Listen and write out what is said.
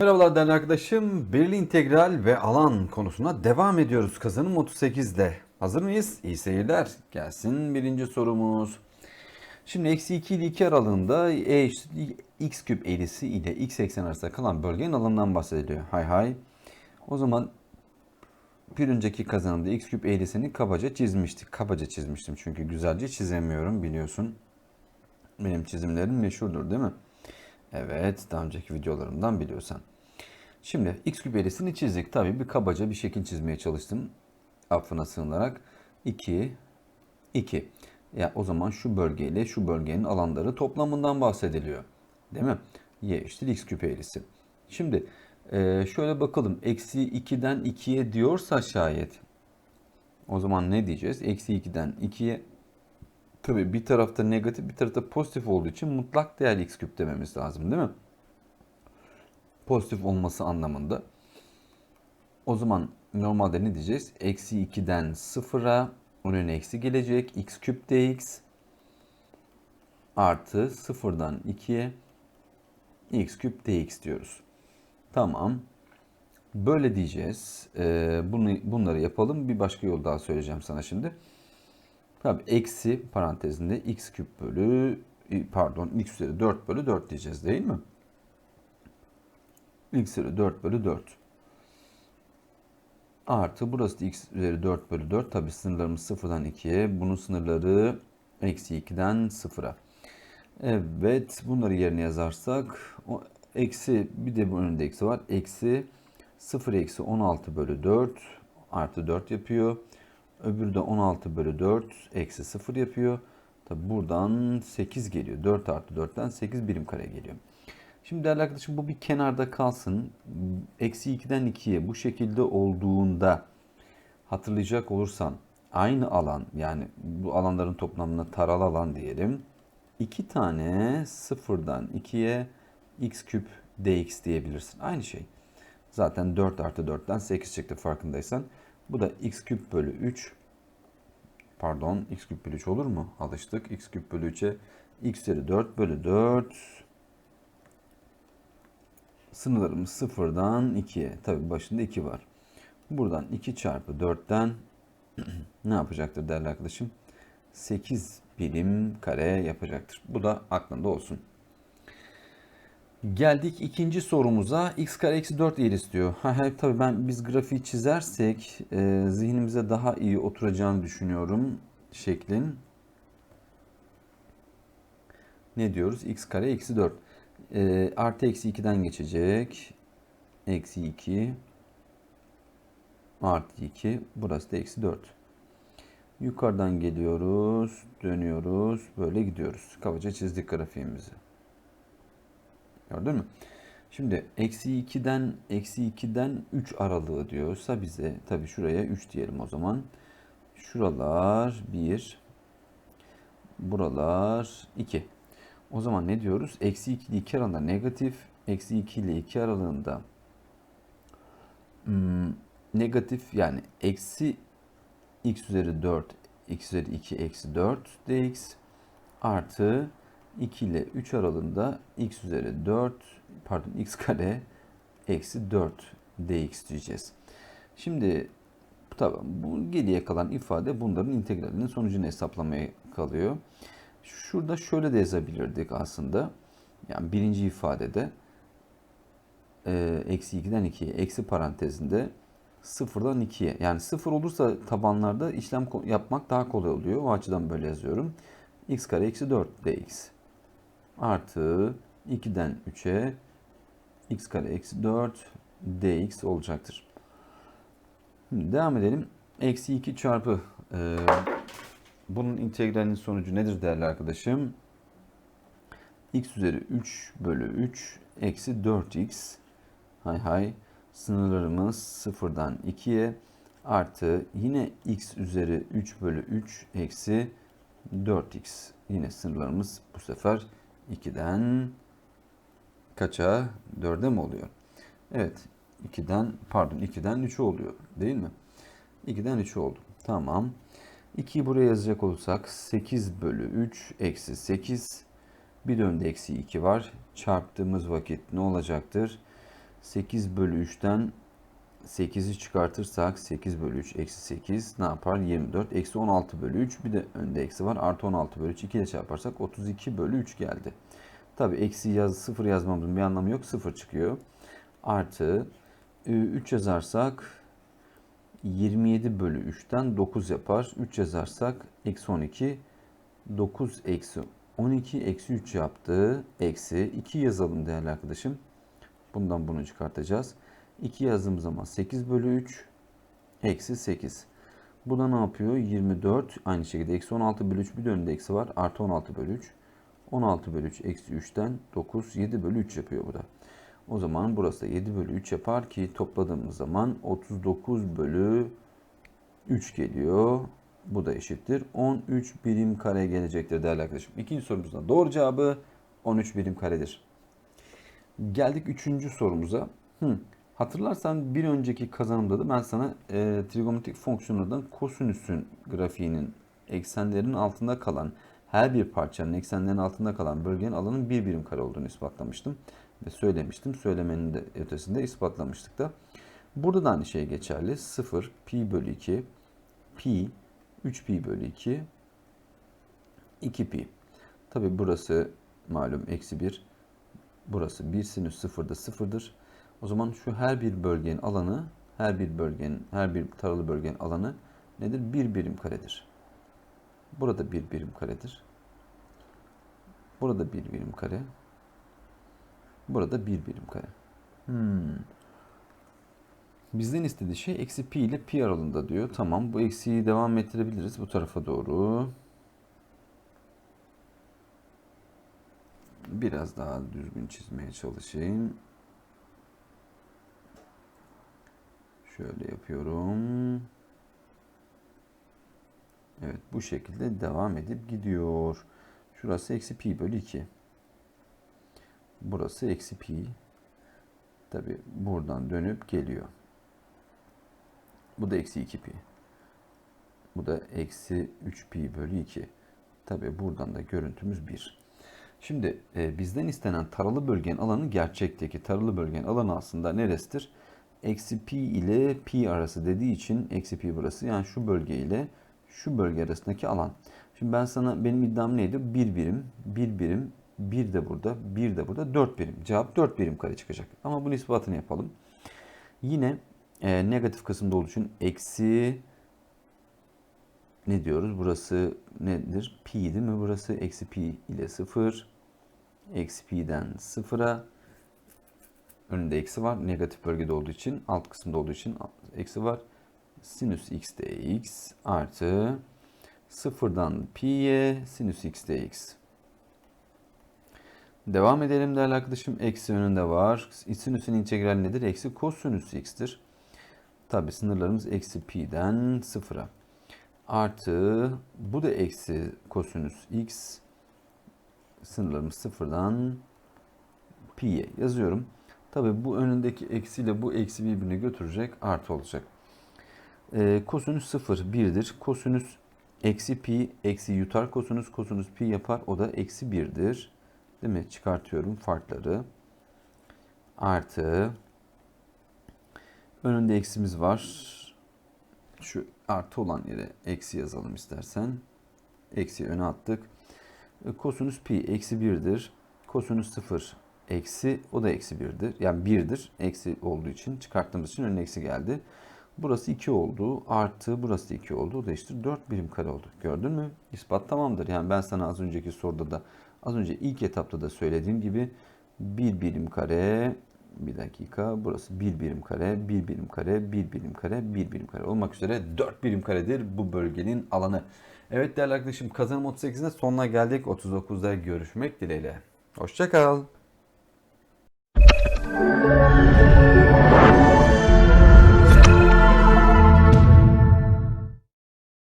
Merhabalar değerli arkadaşım. Belirli integral ve alan konusuna devam ediyoruz kazanım 38'de. Hazır mıyız? İyi seyirler. Gelsin birinci sorumuz. Şimdi eksi 2 ile 2 aralığında e x küp eğrisi ile x eksen arasında kalan bölgenin alanından bahsediliyor. Hay hay. O zaman bir önceki kazanımda x küp eğrisini kabaca çizmiştik. Kabaca çizmiştim çünkü güzelce çizemiyorum biliyorsun. Benim çizimlerim meşhurdur değil mi? Evet, daha önceki videolarımdan biliyorsan. Şimdi x küp eğrisini çizdik. Tabii bir kabaca bir şekil çizmeye çalıştım. Affına sığınarak 2 2. Ya o zaman şu bölgeyle şu bölgenin alanları toplamından bahsediliyor. Değil mi? Y eşittir x küp eğrisi. Şimdi e, şöyle bakalım. Eksi 2'den 2'ye diyorsa şayet o zaman ne diyeceğiz? Eksi 2'den 2'ye Tabii bir tarafta negatif bir tarafta pozitif olduğu için mutlak değer x küp dememiz lazım değil mi? Pozitif olması anlamında. O zaman normalde ne diyeceğiz? Eksi 2'den 0'a önüne eksi gelecek. x küp dx artı 0'dan 2'ye x küp dx diyoruz. Tamam. Böyle diyeceğiz. Ee, bunu, bunları yapalım. Bir başka yol daha söyleyeceğim sana şimdi. Tabii eksi parantezinde x küp bölü pardon x üzeri 4 bölü 4 diyeceğiz değil mi? x üzeri 4 bölü 4. Artı burası da x üzeri 4 bölü 4. Tabi sınırlarımız sıfırdan 2'ye. Bunun sınırları eksi 2'den 0'a. Evet bunları yerine yazarsak o eksi bir de bu önünde eksi var. Eksi 0 eksi 16 bölü 4 artı 4 yapıyor. Öbürü de 16 bölü 4 eksi 0 yapıyor. Tabi buradan 8 geliyor. 4 artı 4'ten 8 birim kare geliyor. Şimdi değerli arkadaşım bu bir kenarda kalsın. Eksi 2'den 2'ye bu şekilde olduğunda hatırlayacak olursan aynı alan yani bu alanların toplamına taralı alan diyelim. 2 tane sıfırdan 2'ye x küp dx diyebilirsin. Aynı şey. Zaten 4 artı 4'ten 8 çıktı farkındaysan. Bu da x küp bölü 3. Pardon x küp bölü 3 olur mu? Alıştık. x küp bölü 3'e x üzeri 4 bölü 4. Sınırlarımız sıfırdan 2'ye. Tabi başında 2 var. Buradan 2 çarpı 4'ten ne yapacaktır değerli arkadaşım? 8 birim kare yapacaktır. Bu da aklında olsun. Geldik ikinci sorumuza. x kare eksi 4 yer istiyor. Tabii ben biz grafiği çizersek e, zihnimize daha iyi oturacağını düşünüyorum şeklin. Ne diyoruz? x kare eksi 4. E, artı eksi 2'den geçecek. Eksi 2 artı 2. Burası da eksi 4. Yukarıdan geliyoruz. Dönüyoruz. Böyle gidiyoruz. Kabaca çizdik grafiğimizi. Gördün mü? Şimdi eksi 2'den eksi 2'den 3 aralığı diyorsa bize tabi şuraya 3 diyelim o zaman. Şuralar 1. Buralar 2. O zaman ne diyoruz? Eksi 2 ile 2 aralığında negatif. Eksi 2 ile 2 aralığında hmm, negatif yani eksi x üzeri 4 x üzeri 2 eksi 4 dx artı 2 ile 3 aralığında x üzeri 4 pardon x kare eksi 4 dx diyeceğiz. Şimdi tabi bu geriye kalan ifade bunların integralinin sonucunu hesaplamaya kalıyor. Şurada şöyle de yazabilirdik aslında. Yani birinci ifadede e, eksi 2'den 2'ye eksi parantezinde sıfırdan 2'ye yani sıfır olursa tabanlarda işlem yapmak daha kolay oluyor. O açıdan böyle yazıyorum. x kare eksi 4 dx artı 2'den 3'e x kare eksi 4 dx olacaktır. Şimdi devam edelim. Eksi 2 çarpı e, bunun integralinin sonucu nedir değerli arkadaşım? x üzeri 3 bölü 3 eksi 4x hay hay sınırlarımız sıfırdan 2'ye artı yine x üzeri 3 bölü 3 eksi 4x yine sınırlarımız bu sefer 2'den kaça? 4'e mi oluyor? Evet. 2'den pardon 2'den 3'e oluyor. Değil mi? 2'den 3 oldu. Tamam. 2'yi buraya yazacak olursak 8 bölü 3 eksi 8. Bir de önde eksi 2 var. Çarptığımız vakit ne olacaktır? 8 bölü 3'ten 8'i çıkartırsak 8 bölü 3 eksi 8 ne yapar? 24 eksi 16 bölü 3 bir de önde eksi var. Artı 16 bölü 3 2 ile çarparsak 32 bölü 3 geldi. Tabi eksi yaz, 0 yazmamızın bir anlamı yok. 0 çıkıyor. Artı 3 yazarsak 27 bölü 3'ten 9 yapar. 3 yazarsak eksi 12 9 eksi 12 eksi 3 yaptı. Eksi 2 yazalım değerli arkadaşım. Bundan bunu çıkartacağız. 2 yazdığım zaman 8 bölü 3 eksi 8. Bu da ne yapıyor? 24 aynı şekilde eksi 16 bölü 3 bir de önünde eksi var. Artı 16 bölü 3. 16 bölü 3 eksi 3'ten 9 7 bölü 3 yapıyor bu da. O zaman burası da 7 bölü 3 yapar ki topladığımız zaman 39 bölü 3 geliyor. Bu da eşittir. 13 birim kare gelecektir değerli arkadaşım. İkinci sorumuzda doğru cevabı 13 birim karedir. Geldik üçüncü sorumuza. Hı. Hatırlarsan bir önceki kazanımda da ben sana e, trigonometrik fonksiyonlardan kosinüsün grafiğinin eksenlerin altında kalan her bir parçanın eksenlerin altında kalan bölgenin alanın bir birim kare olduğunu ispatlamıştım. Ve söylemiştim. Söylemenin de ötesinde ispatlamıştık da. Burada da aynı şey geçerli. 0 pi bölü 2 pi 3 pi bölü 2 2 pi. Tabi burası malum eksi 1. Burası 1 sinüs 0 da 0'dır. O zaman şu her bir bölgenin alanı, her bir bölgenin, her bir taralı bölgenin alanı nedir? Bir birim karedir. Burada bir birim karedir. Burada bir birim kare. Burada bir birim kare. Hmm. Bizden istediği şey eksi pi ile pi aralığında diyor. Tamam bu eksiği devam ettirebiliriz bu tarafa doğru. Biraz daha düzgün çizmeye çalışayım. Şöyle yapıyorum. Evet bu şekilde devam edip gidiyor. Şurası eksi pi bölü 2. Burası eksi pi. Tabi buradan dönüp geliyor. Bu da eksi 2 pi. Bu da eksi 3 pi bölü 2. Tabi buradan da görüntümüz 1. Şimdi e, bizden istenen taralı bölgenin alanı gerçekteki taralı bölgenin alanı aslında neresidir? Eksi pi ile pi arası dediği için eksi pi burası. Yani şu bölge ile şu bölge arasındaki alan. Şimdi ben sana benim iddiam neydi? Bir birim, bir birim, bir de burada, bir de burada, dört birim. Cevap dört birim kare çıkacak. Ama bunun ispatını yapalım. Yine e, negatif kısımda olduğu için eksi ne diyoruz? Burası nedir? Pi değil mi? Burası eksi pi ile sıfır. Eksi pi'den sıfıra. Önünde eksi var. Negatif bölgede olduğu için, alt kısımda olduğu için eksi var. Sinüs x dx artı sıfırdan pi'ye sinüs x dx. Devam edelim değerli arkadaşım. Eksi önünde var. Sinüsün integrali nedir? Eksi kosinüs x'tir. Tabi sınırlarımız eksi pi'den sıfıra. Artı bu da eksi kosinüs x. Sınırlarımız sıfırdan pi'ye yazıyorum. Tabi bu önündeki eksiyle bu eksi birbirini götürecek artı olacak. E, kosinüs 0 1'dir. Kosinüs eksi pi eksi yutar kosinüs kosinüs pi yapar. O da eksi 1'dir. Değil mi? Çıkartıyorum farkları. Artı önünde eksimiz var. Şu artı olan yere eksi yazalım istersen. Eksi öne attık. E, kosinüs pi eksi 1'dir. Kosinüs 0 eksi o da eksi 1'dir. Yani 1'dir. Eksi olduğu için çıkarttığımız için önüne eksi geldi. Burası 2 oldu. Artı burası 2 oldu. O da işte 4 birim kare oldu. Gördün mü? İspat tamamdır. Yani ben sana az önceki soruda da az önce ilk etapta da söylediğim gibi bir birim kare bir dakika burası bir birim kare, bir birim kare, bir birim kare, bir birim kare olmak üzere 4 birim karedir bu bölgenin alanı. Evet değerli arkadaşım kazanım 38'de sonuna geldik. 39'da görüşmek dileğiyle. Hoşçakal. Thank you.